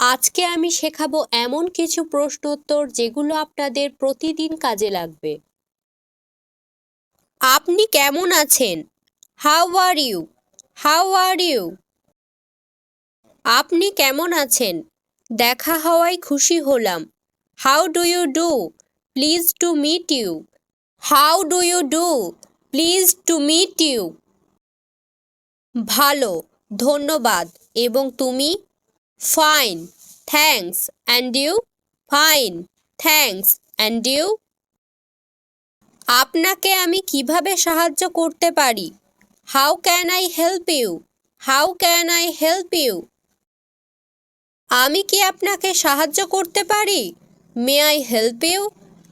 আজকে আমি শেখাবো এমন কিছু প্রশ্নোত্তর যেগুলো আপনাদের প্রতিদিন কাজে লাগবে। আপনি কেমন আছেন? How are you how are you আপনি কেমন আছেন? দেখা হওয়ায় খুশি হলাম। How do you do please to meet you how do you do please to meet you ভালো, ধন্যবাদ। এবং তুমি? Fine thanks and you fine thanks and you আপনাকে আমি কীভাবে সাহায্য করতে পারি? How can I help you how can I help you আমি কি আপনাকে সাহায্য করতে পারি? May I help you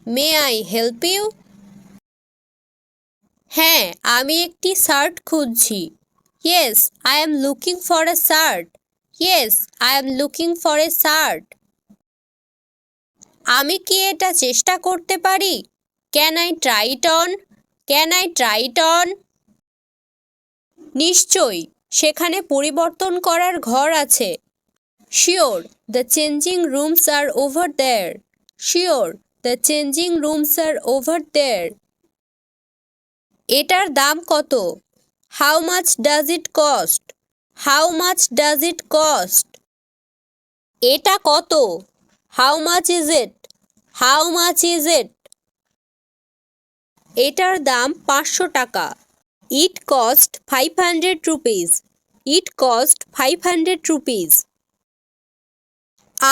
may I help you হ্যাঁ আমি একটি শার্ট খুঁজছি। Yes I am looking for a shirt yes I am looking for a shirt আমি কি এটা চেষ্টা করতে পারি? Can I try it on can I try it on নিশ্চয়ই, সেখানে পরিবর্তন করার ঘর আছে। Sure the changing rooms are over there sure the changing rooms are over there এটার দাম কত? How much does it cost how much does it cost এটা কত? How much is it how much is it এটার দাম পাঁচশো টাকা। It cost five hundred rupees it cost five hundred rupees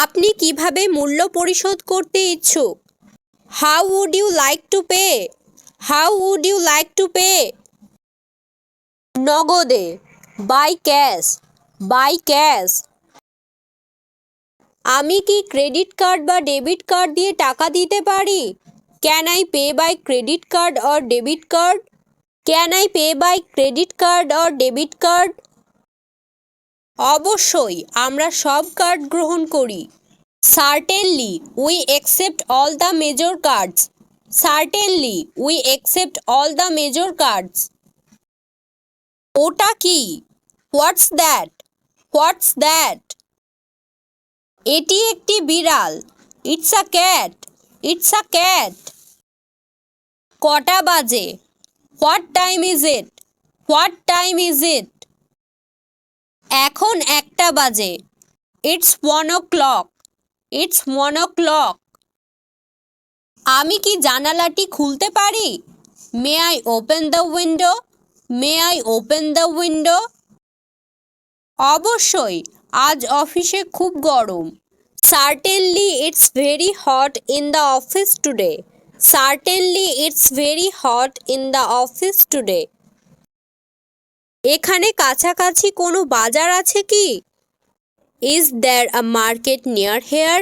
আপনি কীভাবে মূল্য পরিশোধ করতে ইচ্ছুক? How would you like to pay how would you like to pay নগদে। By cash by cash. আমি কি ক্রেডিট কার্ড বা ডেবিট কার্ড দিয়ে টাকা দিতে পারি? Can I pay by credit card or debit card? Can I pay by credit card or debit card? অবশ্যই, আমরা সব কার্ড গ্রহণ করি। Certainly we accept all the major cards certainly we accept all the major cards ওটা কি? What's that what's that এটি একটি বিড়াল। It's a cat it's a cat কটা বাজে? What time is it what time is it এখন একটা বাজে। It's one o'clock it's one o'clock আমি কি জানালাটি খুলতে পারি? May I open the window may I open the window অবশ্যই, আজ অফিসে খুব গরম। Certainly it's very hot in the office today certainly it's very hot in the office today এখানে কাছাকাছি কোনো বাজার আছে কি? Is there a market near here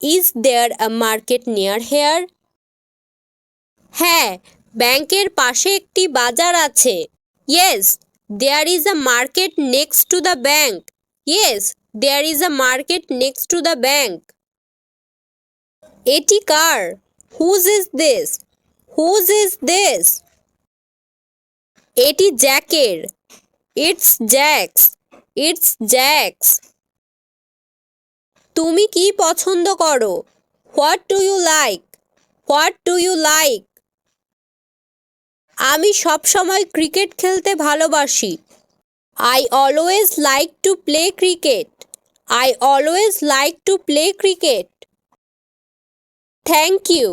is there a market near here হ্যাঁ ব্যাংকের পাশে একটি বাজার আছে। Yes there is a market next to the bank yes there is a market next to the bank এটি কার whose is this whose is this এটি জ্যাকের it's Jack's it's Jack's তুমি কি পছন্দ করো? What do you like what do you like আমি সব সময় ক্রিকেট খেলতে ভালোবাসি। I always like to play cricket I always like to play cricket thank you